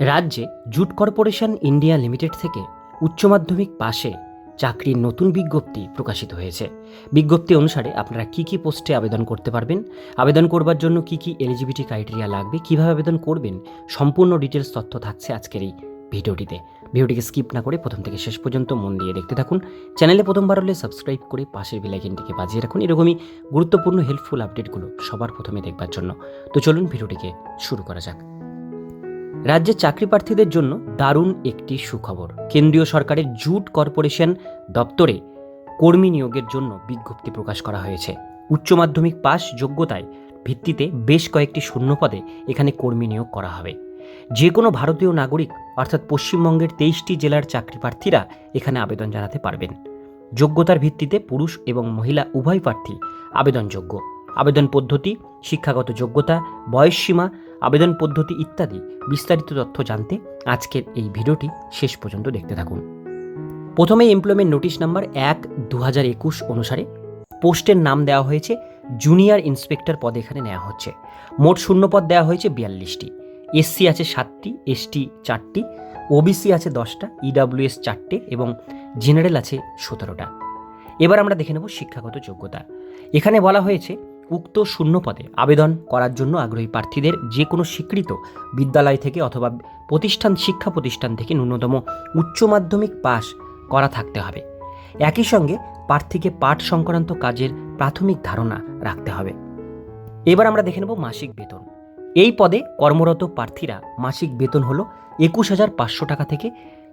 রাজ্যে jute corporation India limited থেকে উচ্চ মাধ্যমিক পাশে চাকরির নতুন বিজ্ঞপ্তি প্রকাশিত হয়েছে। বিজ্ঞপ্তি অনুসারে আপনারা কি কি পোস্টে আবেদন করতে পারবেন, আবেদন করবার জন্য কি কি এলিজিবিলিটি ক্রাইটেরিয়া লাগবে, কীভাবে আবেদন করবেন, সম্পূর্ণ ডিটেলস তথ্য থাকছে আজকের এই ভিডিওটিতে। ভিডিওটিকে স্কিপ না করে প্রথম থেকে শেষ পর্যন্ত মন দিয়ে দেখতে থাকুন। চ্যানেলে প্রথমবার হলে সাবস্ক্রাইব করে পাশের বেলাইকেনটিকে বাজিয়ে রাখুন। এরকমই গুরুত্বপূর্ণ হেল্পফুল আপডেটগুলো সবার প্রথমে দেখবার জন্য। তো চলুন ভিডিওটিকে শুরু করা যাক। রাজ্যের চাকরি প্রার্থীদের জন্য দারুণ একটি সুখবর। কেন্দ্রীয় সরকারের জুট কর্পোরেশন দপ্তরে কর্মী নিয়োগের জন্য বিজ্ঞপ্তি প্রকাশ করা হয়েছে। উচ্চ মাধ্যমিক পাস যোগ্যতায় ভিত্তিতে বেশ কয়েকটি শূন্যপদে এখানে কর্মী নিয়োগ করা হবে। যে কোনো ভারতীয় নাগরিক, অর্থাৎ পশ্চিমবঙ্গের তেইশটি জেলার চাকরি প্রার্থীরা এখানে আবেদন জানাতে পারবেন। যোগ্যতার ভিত্তিতে পুরুষ এবং মহিলা উভয় প্রার্থী আবেদনযোগ্য। আবেদন পদ্ধতি, শিক্ষাগত যোগ্যতা বয়সসীমা আবেদন পদ্ধতি ইত্যাদি বিস্তারিত তথ্য জানতে আজকের এই ভিডিওটি শেষ পর্যন্ত দেখতে থাকুন। প্রথমে এমপ্লয়মেন্ট নোটিশ নাম্বার এক দু একুশ অনুসারে পোস্টের নাম দেওয়া হয়েছে, জুনিয়র ইন্সপেক্টর পদ এখানে নেওয়া হচ্ছে। মোট শূন্য পদ দেওয়া হয়েছে বিয়াল্লিশটি। এসসি আছে সাতটি এসটি চারটি, ওবিসি আছে দশটা ইডাব্লিউএস চারটে এবং জেনারেল আছে সতেরোটা। এবার আমরা দেখে নেব শিক্ষাগত যোগ্যতা। এখানে বলা হয়েছে উক্ত শূন্য পদে আবেদন করার জন্য আগ্রহী প্রার্থীদের যে কোনো স্বীকৃত বিদ্যালয় থেকে অথবা প্রতিষ্ঠান শিক্ষা প্রতিষ্ঠান থেকে ন্যূনতম উচ্চ মাধ্যমিক পাস করা থাকতে হবে। একই সঙ্গে প্রার্থীকে পাঠ সংক্রান্ত কাজের প্রাথমিক ধারণা রাখতে হবে। এবার আমরা দেখে নেব মাসিক বেতন। এই পদে কর্মরত প্রার্থীরা মাসিক বেতন হলো একুশ হাজার পাঁচশো টাকা থেকে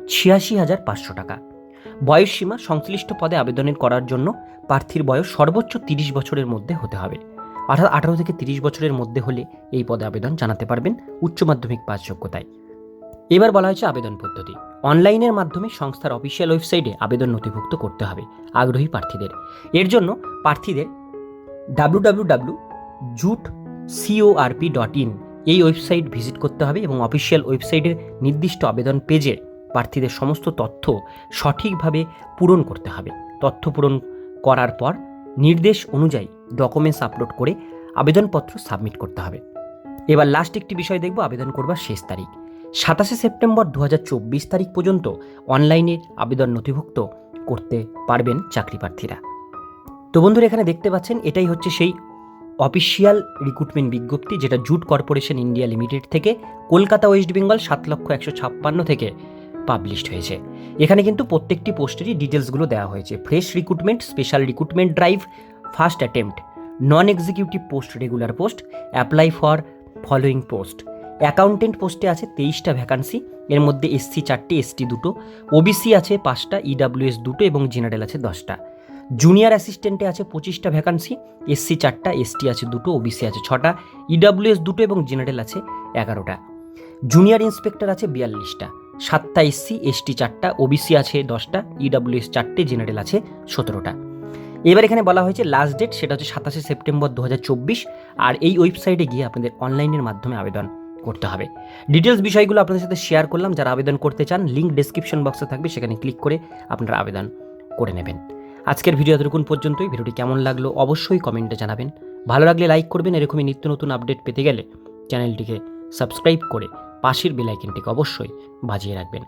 ছিয়াশি হাজার পাঁচশো টাকা। বয়সসীমা সংশ্লিষ্ট পদে আবেদনের করার জন্য প্রার্থীর বয়স সর্বোচ্চ তিরিশ বছরের মধ্যে হতে হবে। অর্থাৎ আঠারো থেকে তিরিশ বছরের মধ্যে হলে এই পদে আবেদন জানাতে পারবেন উচ্চ মাধ্যমিক পাস যোগ্যতায়। এবার বলা হয়েছে আবেদন পদ্ধতি। অনলাইনের মাধ্যমে সংস্থার অফিসিয়াল ওয়েবসাইটে আবেদন নথিভুক্ত করতে হবে আগ্রহী প্রার্থীদের। এর জন্য প্রার্থীদের W W W jute C O R P dot in এই ওয়েবসাইট ভিজিট করতে হবে এবং অফিসিয়াল ওয়েবসাইটের নির্দিষ্ট আবেদন পেজে প্রার্থীদের সমস্ত তথ্য সঠিকভাবে পূরণ করতে হবে। তথ্য পূরণ করার পর নির্দেশ অনুযায়ী ডকুমেন্টস আপলোড করে আবেদনপত্র সাবমিট করতে হবে। এবার লাস্ট একটি বিষয় দেখব, আবেদন করবার শেষ তারিখ। সাতাশে সেপ্টেম্বর দু হাজার চব্বিশ তারিখ পর্যন্ত অনলাইনে আবেদন নথিভুক্ত করতে পারবেন চাকরি প্রার্থীরা। তো বন্ধুরা, এখানে দেখতে পাচ্ছেন, এটাই হচ্ছে সেই অফিসিয়াল রিক্রুটমেন্ট বিজ্ঞপ্তি, যেটা জুট কর্পোরেশন ইন্ডিয়া লিমিটেড থেকে কলকাতা, ওয়েস্ট বেঙ্গল সাত লক্ষ একশো ছাপ্পান্ন থেকে পাবলিশড হয়েছে। এখানে কিন্তু প্রত্যেকটি পোস্টেরই ডিটেলসগুলো দেওয়া হয়েছে। Fresh recruitment special recruitment drive first attempt non executive post regular post apply for following post accountant পোস্টে আছে তেইশটা ভ্যাকান্সি এর মধ্যে এসসি চারটে এসটি দুটো ওবিসি আছে পাঁচটা ইডাব্লিউএস দুটো এবং জেনারেল আছে দশটা। জুনিয়র অ্যাসিস্ট্যান্টে আছে পঁচিশটা ভ্যাকান্সি এসসি চারটা এসটি আছে দুটো ওবিসি আছে ছটা ইডাব্লিউএস দুটো এবং জেনারেল আছে এগারোটা। জুনিয়র ইন্সপেক্টর আছে বিয়াল্লিশটা। সাতটা এসসি এসটি চারটা, ওবিসি আছে দশটা, ইডাব্লিউএস চারটে, জেনারেল আছে সতেরোটা। এবার এখানে বলা হয়েছে লাস্ট ডেট সেটা হচ্ছে সাতাশে সেপ্টেম্বর দু হাজার চব্বিশ, আর এই ওয়েবসাইটে গিয়ে আপনাদের অনলাইনের মাধ্যমে আবেদন করতে হবে। ডিটেলস বিষয়গুলো আপনাদের সাথে শেয়ার করলাম, যারা আবেদন করতে চান লিঙ্ক ডেসক্রিপশন বক্সে থাকবে, সেখানে ক্লিক করে আপনারা আবেদন করে নেবেন। আজকের ভিডিও এতটুকুন পর্যন্তই। ভিডিওটি কেমন লাগল অবশ্যই কমেন্টে জানাবেন। ভালো লাগলে লাইক করবেন। এরকমই নিত্য নতুন আপডেট পেতে গেলে চ্যানেলটিকে সাবস্ক্রাইব করে পাশের বেলাইকেনটিকে অবশ্যই বাজিয়ে রাখবেন।